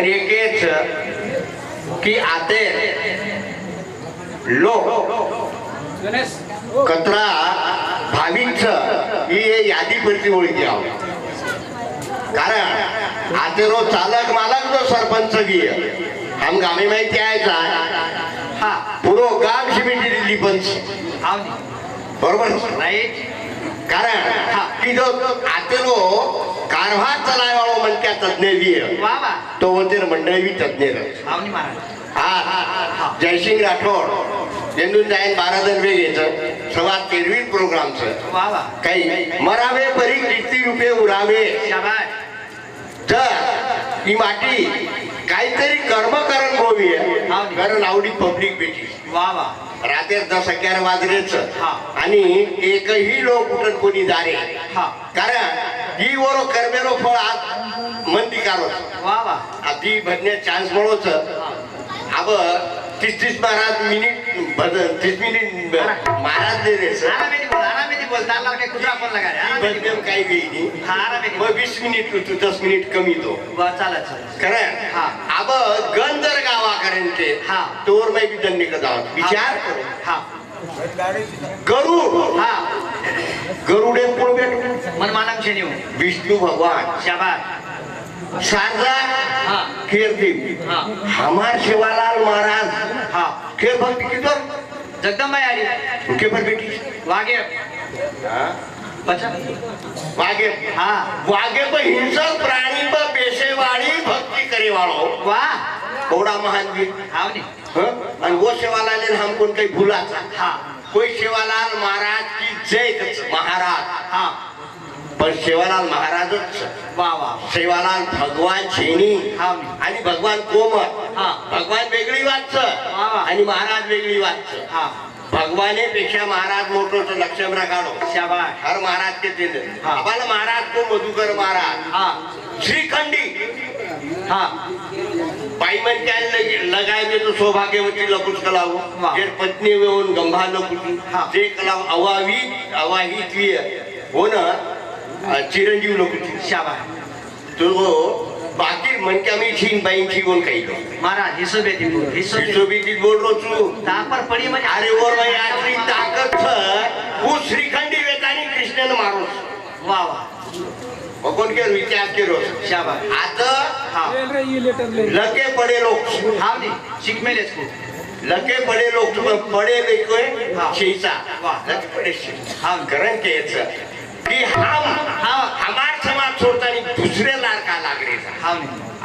म्हणजे केच की आते लोक कचरा भाविक ही यादी परती ओळखी आहोत. कारण आता रोज चालक मालक जो सरपंच गी आम गामी माहिती आहे का? हा पुरो गाव शिमिटी दिली पंच. बरोबर? राईट कारण की जो आतेलो कारभार चलायवाळो म्हणत्या तज्ञ बी तो वतीन मंडळी बी तज्ञ हा जयसिंग राठोड यांनी जाईन बारा जण वेगेचं सव्वा तेरवी प्रोग्रामचं. काही मरावे परी किती रुपये उरावे. तर ही माटी काहीतरी कर्म करण गोवी आहे. कारण आवडी पब्लिक बेटी वा वा. रात्री दस अकरा वाजरेच. आणि एकही लोक कुठं कोणी दारे हा. कारण ही वरो कर्मेरो फळ आज मंदी वा आधी भजने चान्स मिळवच. अब तीस तीस महाराज मिनिट तीस मिनिट महाराज दे सर. बोल बोल. कुत्रा पण लगा रे. हा मग. वीस मिनिट तू दस मिनिट कमी तो. चालत खरं हा. अब गण जर हा. तोर मै जावा विचार करू. हा. गरुड. हा. गरुडे कोण भेटू मन मानम शनी विष्णू भगवान. शाबाश शारदा हा. खेरदेव हा. हमार शिवालाल महाराज. हा. खेर भक्ति किधर जगदंबाई आली उनके पर बेटी वागे वागे हा. वागे पर हिंसक प्राणी पर बेसेवाड़ी भक्ति करे वालो वा. बड़ा महान भी हाव नी. हाँ? और वो सेवालाल हम कौन कहीं भूला था हा. कोई सेवालाल महाराज की जय महाराज. हा. पण सेवालाल महाराजच. वा सेवालाल भगवान शेनी नी आणि भगवान कोमल. हा. भगवान वेगळी वाटच. वा. आणि महाराज वेगळी वाटच. हा. भगवानेपेक्षा महाराज मोठं तर लक्षमरा काढो. शाबाश हर महाराज के दिन हा. आम्हाला महाराज को मधुकर महाराज. हा. श्रीखंडी. हा. बाई लग- लगाय तो सौभाग्यवती लकुच कलाव. जे पत्नी येऊन गंभा लकुची. हा. ते कलाव अवावी अवाहितवी हो ना? चिरंजीव लकुची शाबाश तो बाकी मनक्या मी छीन बाईंची बोल काही लो महाराज हिशोबे ती बोल हिशोबे हिशोबीची बोल रो तू तापर पडी म्हणजे अरे वर आटली ताकद तू श्रीखंडी वेतानी कृष्णन मारोस वा वा. कोण केलं विचार केलो शाबाश आता हा. लके पडे लोक. हाव नी शिकमेलेच को लके पडे लोक पडे लेकोय हा. शेचा. वा. लके पडे शे हा. करण केच की हम हा. हमार समाज सोडतानी दुसरे लाडका लागले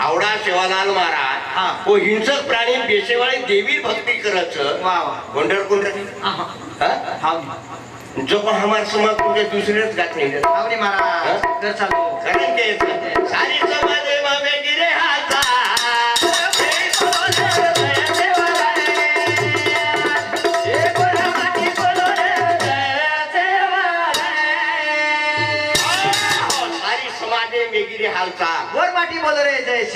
आवडा शिवालाल हा. महाराज ओ हिंसक प्राणी पेशेवाळी देवी भक्ती करत वा वा. हा? हाव नी जो पण हमार समाज तुझे दुसरेच नी महाराज कारण के सारी समाजे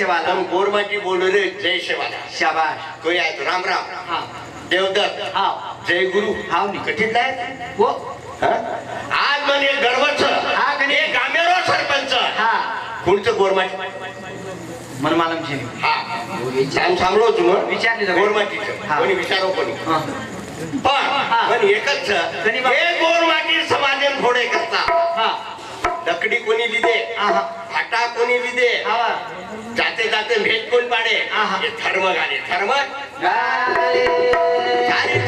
शिवाला. पण गोरमाची बोल रे जय शिवाला. शाबाश. कोई आहे तो राम राम. हा. देवदत्त. हाव. जय गुरु. नी कठीण आहे हो. हा? आज म्हणे गर्वच. हा, कधी? हे गामेरो सरपंच. हा. कोणचं गोरमाटी मन मालम छे हा सांग सांगलो तू मग. विचारली जाऊ. गोरमाटीचं हा. कोणी विचारो कोणी? हा. पण पण एकच. हे गोरमाटी समाजेन थोडे करता. हा. लकडी कोणी लिदे आहा. फाटा कोणी लिदे जाते जाते भेट कोण पाडे. हे धर्म घाले धर्म? गाले सारी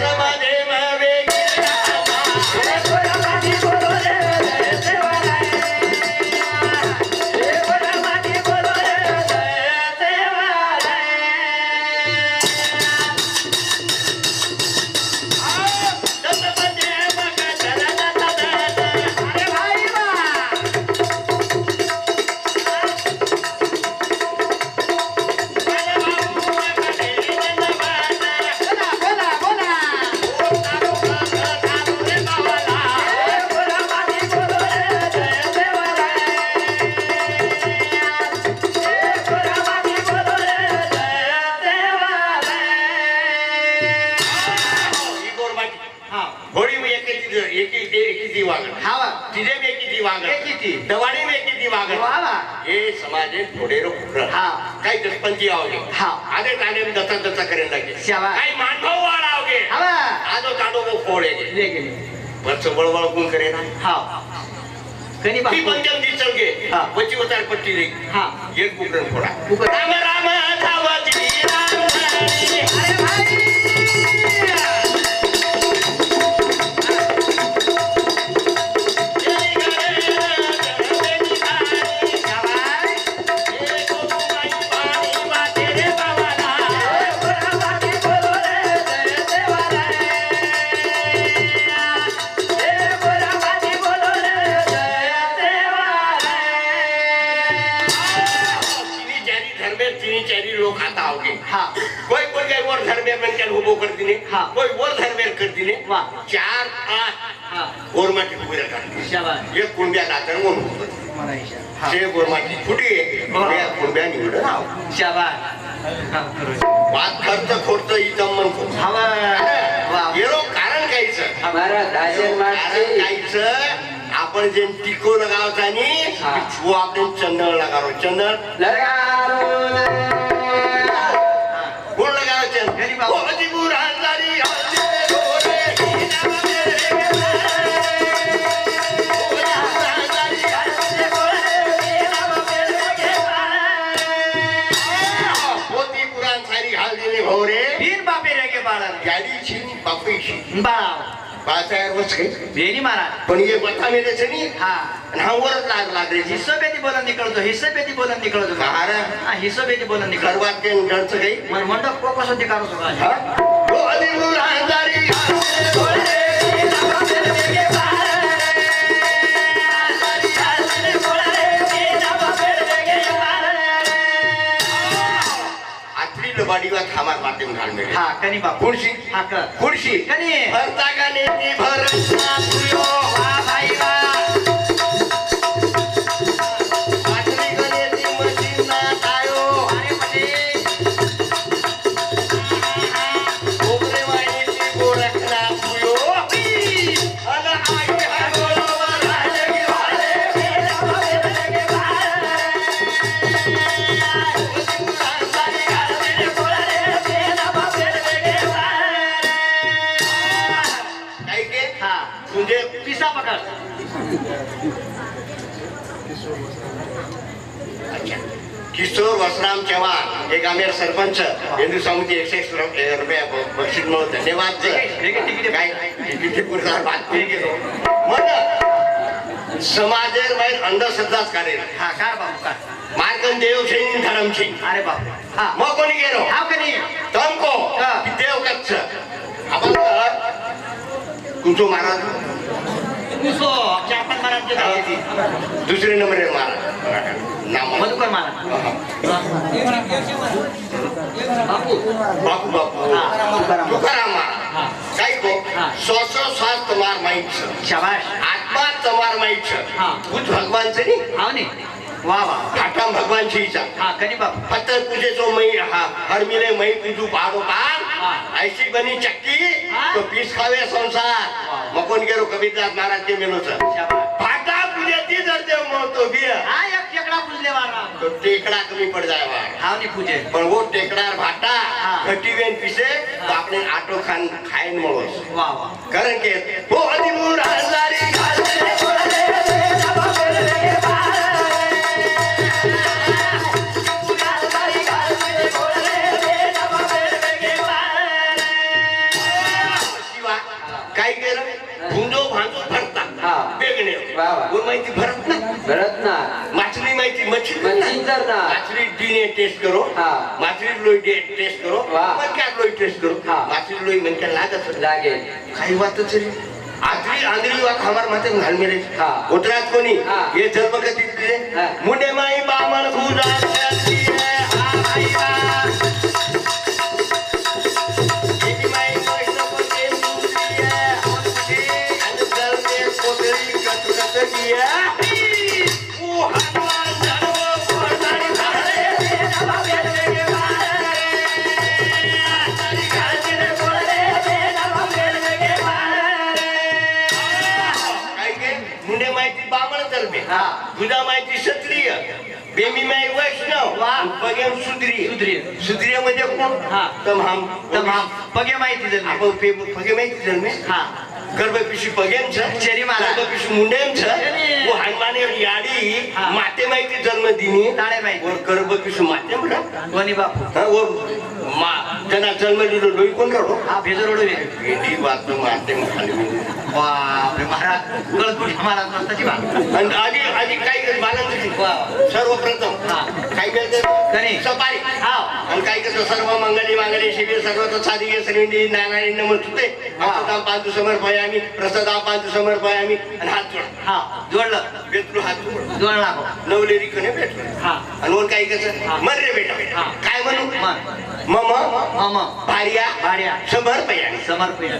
काही दसपंची आवगे हा. आधे ताने दचा दचा करेन लागे शाबास. काही मानभाव वाढावगे हा वा आजो ताडो गो। फोडे ले गेले वरच वळवळ कोण करेन? हा कनी ती बापू? पंचम दिसल गे हा. वची उतार पट्टी रे। हा एक कुकरण फोडा। कुकरण. बँक निवड राव. शाबा वाद खर्च खोडत इथं म्हणतो हवा. कारण काहीच. हमारा आपण जे टिको लगावचा आणि आपण चंदळ लगाव चंदळ लगारो. बापीची. बाळा बाळासाहेब वच काही महाराज. पण हे बता मेले नी हा. आणि हा वरच लाग लागले. हिस्सोबेती बोलत निकळतो हिस्सोबेती बोलत निकळतो. महारा हा हिस्सोबेती बोलत निकळतो. सर्वात काही घरचं काही? मन मंडप को ते हा? घाल मिळेल हा कनी बापू. खुर्शी. हा कर. खुर्शी. कनी भरता वसराम चव्हाण एक आमेर सरपंच हिंदू समिती एकशे एक रुपया बक्षीस म्हणून धन्यवाद. काय मग समाजेर बाहेर अंधश्रद्धाच काढेल. हा देव छैन धरम छैन अरे बापू हा. मग कोणी गेलो? हा कनी तमको. हा. देव कच्छ. आपण तुमचो महाराज दुसरे नंबर आहे महाराज नाम मधुकर महाराज बापू. बापू बापू. तुकाराम. हा. काय गो स्वास माहीत. शाबाश. आत्मा माहीत. बुद्ध भगवानचं नी हाव नी. वा वा. ठाटा भगवानची इच्छा. हा कनी बापू? पत्तर पूजेचो मै हा हर मिले मै पूजू पाडो. पार. ऐशी बनी चक्की. तो पीस खावे संसार. मकोन गेलो कविदास महाराज के मिलो सर फाटा पूजेती जर देव म्हणतो बिया. हा एक टेकडा पूजले वारा. तो टेकडा कमी पड जाय वारा. हा नी पूजे पण वो टेकडार भाटा घटी वेन पिसे तो आपले आटो खान खायन म्हणोस वा वा. कारण के हो अधिमूर हजारी घालले माहिती भरत ना भरत ना माछली माहिती मच्छी माछली टेस्ट करो. माछली लोई टेस्ट करो. लोई टेस्ट करो? माछली लोई म्हणजे लागत लागे काही वाटत तरी. आजरी आंधळी वा खामार माते घाल मेरे हां कोणी? हे. जन्म कधी मुंडे माई बामण भूजा तुझा माहिती क्षत्रिय बेमी माई वैष्णव वा. बगेम सुद्री सुद्री. सुद्रिय म्हणजे कोण हा. तमाम तमाम पगे माहिती जन्मे आपण माहिती हा गर्भपिशी पगेम छ चेरी मारा. गर्भपिशी मुंडेम छ चेरी. वो हनुमाने याडी हा. माते माहिती जन्म दिनी ताळे माहिती. वर गर्भपिशी हा त्यांना जन्म दिलो लोई कोण राहतो हा भेजो रोडू खाली बापरे महाराज मस्ताची बात. आणि आधी आधी काय सर्वप्रथम. हा. काय करते? सपारी हाव. आणि काय कसं सर्व मंगली मांगली शिबिर सर्व तो साधी श्रींडी नारायण नमस्तुते हा. प्रसादा पांतु समर्पयामी प्रसादा पांतु समर्पयामी आणि हात जोड. हा. जोडलं. भेटलो हात जोडला हो नवलेरी कने भेटलो हा. आणि वर काय हा. कसं मर रे बेटा. हा. काय म्हणू मम. मम. भार्या. भार्या. समर्पयामी समर्पण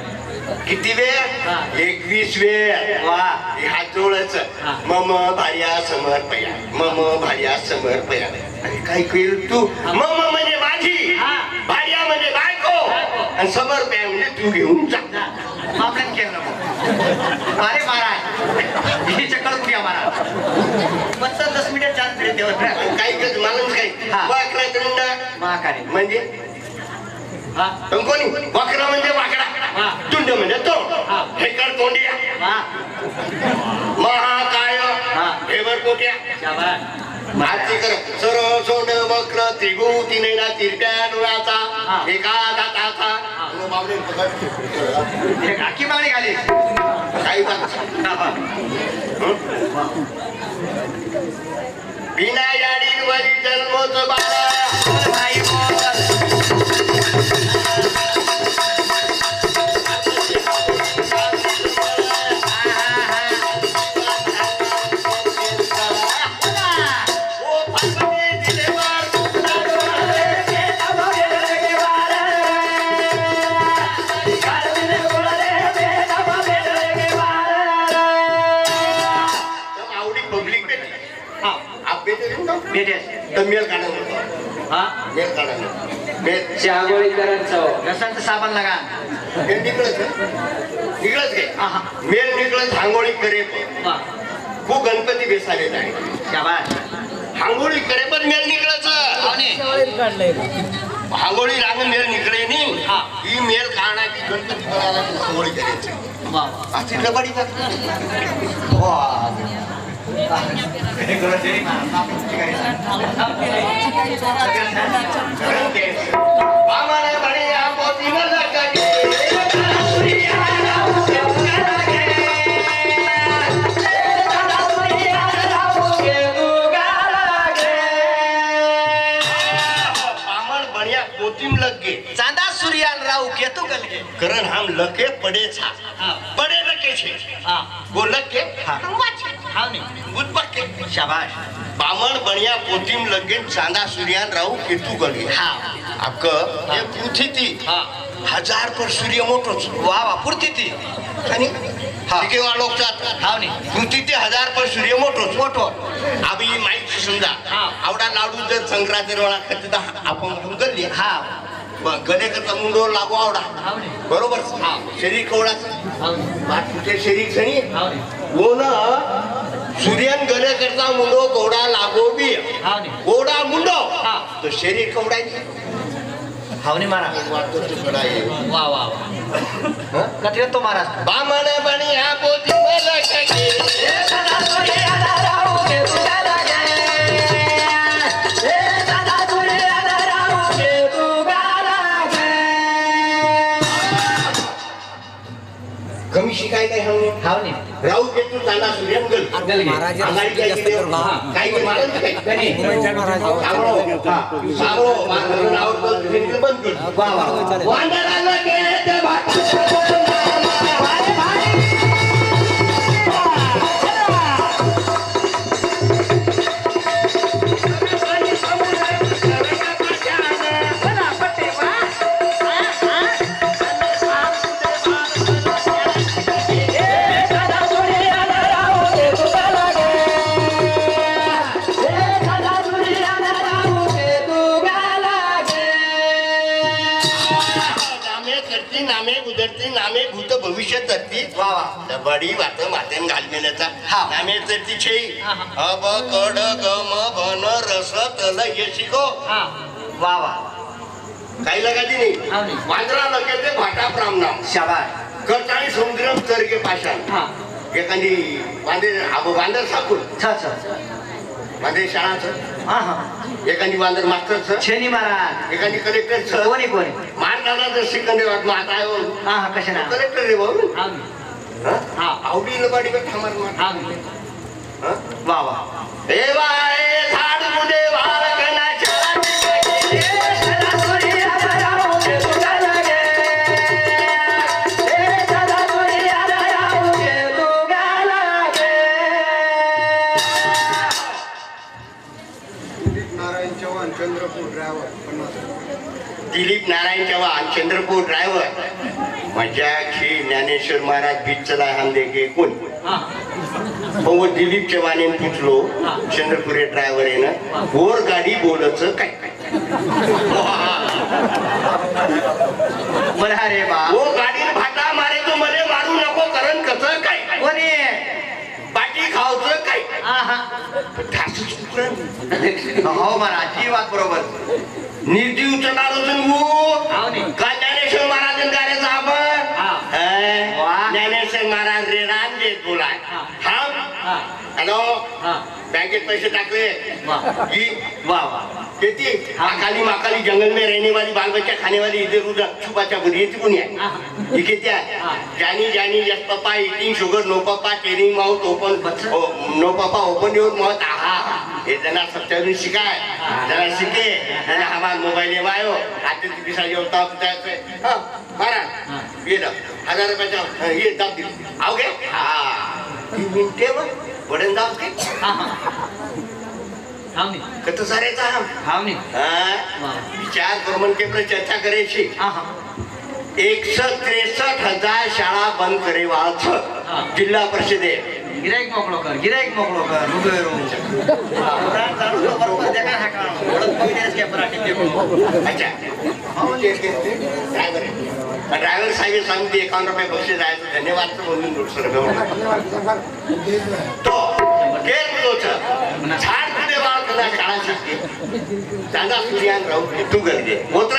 किती. वेळ? एकवीस वेळ. वा. हे हात जोडच. मम भार्या समर्पया मम भार्या समर्पया आणि काय केलं तू? मम म्हणजे माझी. हा. भार्या म्हणजे बायको. बायको. आणि समर्पया म्हणजे तू घेऊन जा. आपल्याला केलं नको. अरे महाराज ही चक्कर कुठे महाराज मस्त दस मिनिट तेव्हा. आणि काही कसं मला काय हा. वाकडा दंड महाकार्य म्हणजे? हा. कोणी? वाकडा म्हणजे हा. वाकडा तुंड म्हणजे तो. हा. कर तोंडिया महाकाय. हा. हे वर कोट्या. आरती कर सरळ सोंड वक्र त्रिभूती नैना तिरप्या. डोळ्याचा. एका दाताचा. काकी मागणी घाली काही बिना याडी वरी जन्मोच बाळा. तर मेल काढा म्हणतो. हा? मेल काढा रसांचं साबण लगा. मेल का? हा हा. करे खूप गणपती बेसालेला आहे. हांगोळी करे पण मेल पाहुणे हांगोळी रांग मेल निघले नी हा. ही मेल काढण्याची गणपती बनायला हांगोळी करायची. अशी लबाडी चांदा सूर्यान राव केतू कलगे करण हम लके पडे छा पडे लके छे. हा. वो लके हा. हा ने बुध पक्के शाबाश. बामण बनिया पोतीम लगे चांदा सूर्यान राहू केतू गली हा. अक्क हे पृथ्वी ती. हा. हजार पर सूर्य मोठोच. वा वा पुरती ती. आणि हा. तिके लोक जात हाव ने. पृथ्वी ते हजार पर सूर्य मोठोच. मोठो आबी माहिती समजा. हा. आवडा लाडू जर संक्रांती रोळा खाते आपण गल्ली. हा. गले करता मुंडो लागू आवडा. बरोबर? हा. शरीर कवडा शरीर सणी वो ना. सूर्यन गले करता मुंडो गोडा लागो बी. गोडा मुंडो. हा. तो शरीर कवडायची. हाव ने मारा वा वा वा. कथले तो महाराज बामण बणी हा पोती मला कमी शिकाय काय हवं हाव ने राहू दे तू चाला सूर्यन गल महाराज अंगाई काय केलं? काय काय? सावळो. सावळो. बंद कर. वा वा वा. वांदराला गेले ते भात. नामे करती नामे गुजरती नामे चोवीसशे तरतीस वा वा बडी वाट मातेन घालमेल्याचा हा. नामे तरती छेई. हा, हा. अब कड गम बन रस तल ये शिको हा. वा वा. काही लगाती नाही. हा, नाही. वांद्रा लकेते भाटा प्रामनाम शाबास. करताळी समुद्रम तरगे पाषाण. हा. एखादी वांदे आबो वांदर साकूल छ छ वांदे शाळाचं हा हा. एखादी वांदर मास्टरचं शनी महाराज. एखादी कलेक्टरचं कोणी कोणी? मारताना जर शिकंदे वाट माता हा हा कशा ना कलेक्टर रे भाऊ. हा. हा? आवडी लबाडी का थांबार मार हा. वा वा. ए बाय झाड मुदे बाळकना ज्ञानेश्वर महाराज बीच चला हम देखे कोण? हो. वो दिलीप चव्हाण पुछलो चंद्रपुरे ड्रायव्हर ना. गोर गाडी बोलच काय? बरं रे बा. वो गाडीन भाटा मारे तो मले मारू नको करण कसं काय? कोणी? बाटी खावचं काय? हा हा. हो महाराज ही बात बरोबर. निर्जीव चढालो वो हाव नी. का ज्ञानेश्वर महाराज गाड्याचा आपण हा. हं? वा. ज्ञानेश्वर महाराज रे राम देत बोलाय हा. हा हा हॅलो बँकेत पैसे टाकले. वा. वा किती. अकाली माकाली जंगल में रहने वाली बाल बच्चा खाने वाली इधर उधर छुपाच्या बुरी येते कोणी आहे? हा. ही किती आहे. Johnny Johnny yes papa eating sugar no papa टेरिंग mouth open. No papa open your mouth आहा. हे जना सत्यावरून शिकाय. जरा शिके. जरा हमार मोबाईल येवा आयो आता ती पिसा जेवता हा मारा. गेलं हजार रुपयाच्या हा, दाब दिली. आव गे. हा. मिनिटे मग वडन दाब के हा. हा हाव नी कत सारेचा हा. हाव नी हा? विचार करून केवळ चर्चा करायची. हा हा. एकशे त्रेसष्ट हजार शाळा बंद करे वाच. जिल्हा परिषदे. गिराईक मोकळो कर गिराईक मोकळो कर अच्छा. ड्रायव्हर ड्रायव्हर साहेब सांगते एकावन्न रुपये बक्षीस आहे धन्यवाद बोलून दोनशे हो. रुपये तो झाड कुठे बाळ तुला शाळा शिकते दादा सूर्यान राहू तू गर्दे होत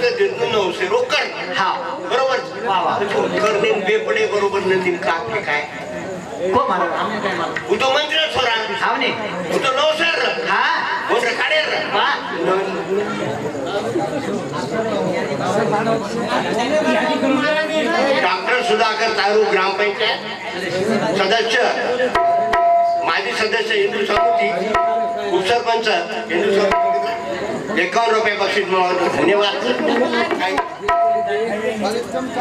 नऊशे रोकड. हा. बरोबर. करणे बेपडे बरोबर नदीन का काय? मंदिर हा. काढे डॉक्टर सुधाकर तारू ग्रामपंचायत सदस्य. माजी सदस्य हिंदू समिती उपसरपंच हिंदू समिती एकावन्न रुपये बक्षीस मिळवतो धन्यवाद. काय?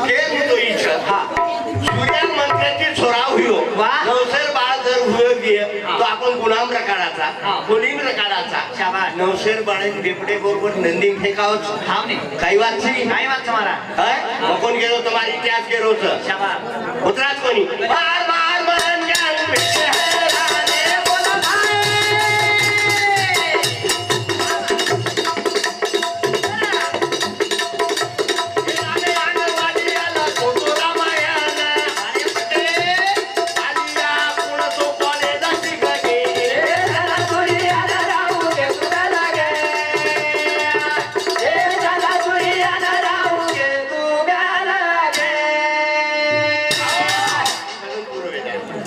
हे होतो इच्छा. हा. सूर्या मंत्र्याची छोरा हुयो. नवसर बाळ जर हुयो गे तो आपण गुलाम प्रकाराचा हा. कोलिम प्रकाराचा. शाबास. नवसेर बाळे बेपडे बरोबर नंदी फेकावच. हाव नी. काही वाच काय वाटतं मारा मग कोण गेलो तुम्हाला इतिहास गेलो शाबास. उतराच कोणी. बार बार मन जान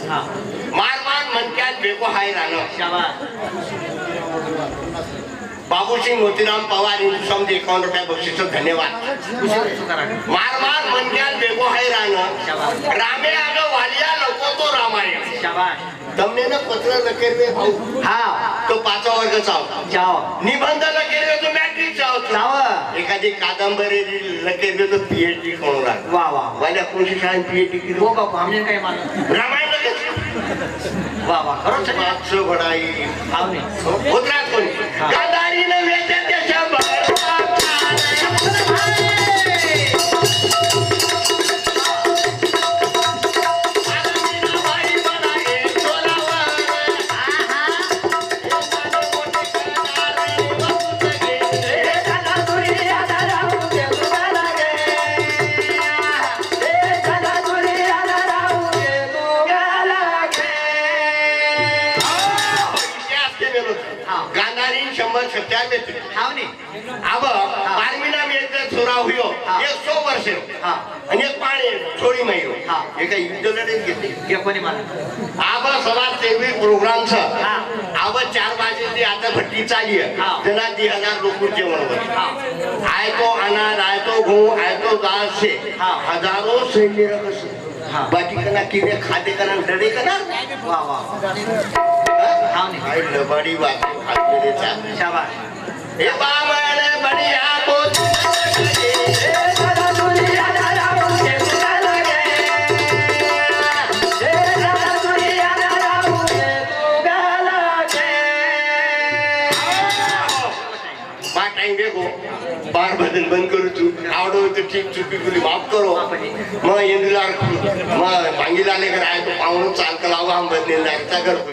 मार मार म्हणत्यात बाबूजी मोतीराम पवार समजे एकावन्न रुपया बक्षीस धन्यवाद. मार मार म्हणत्यात बेको हाय राहणं रामे आग वालिया नको तो रामायण. तमने ना पत्र लकेर में भाऊ तो पाचा वर्ग चाव चाव निबंध लकेर में तो मैट्रिक चाव चाव एकादी कादंबरी लकेर में तो पीएचडी कोण रहा वाह वाह वाले कौन सी पीएचडी की वो का हमने कहीं मारा रामायण वा वा खरंच. वाचो बडाई. गादारीनं वेद्या त्याच्या चाली. जना दी हजार लोक जेवण वर हा आय तो अनाज आय तो गहू आय तो दाल हा. हजारो सैन्य रकस हा. बाकी कना किने खाते कना डडे कना वा वा लबाडी वाट खाते चा शाबाश हे बंद करू तू आवडो तर ठीक चुकी तुली माफ करो मग इंदुलार मग भांगीला लेकर आहे तो पाहून चालतं लावा हम बदलेला कर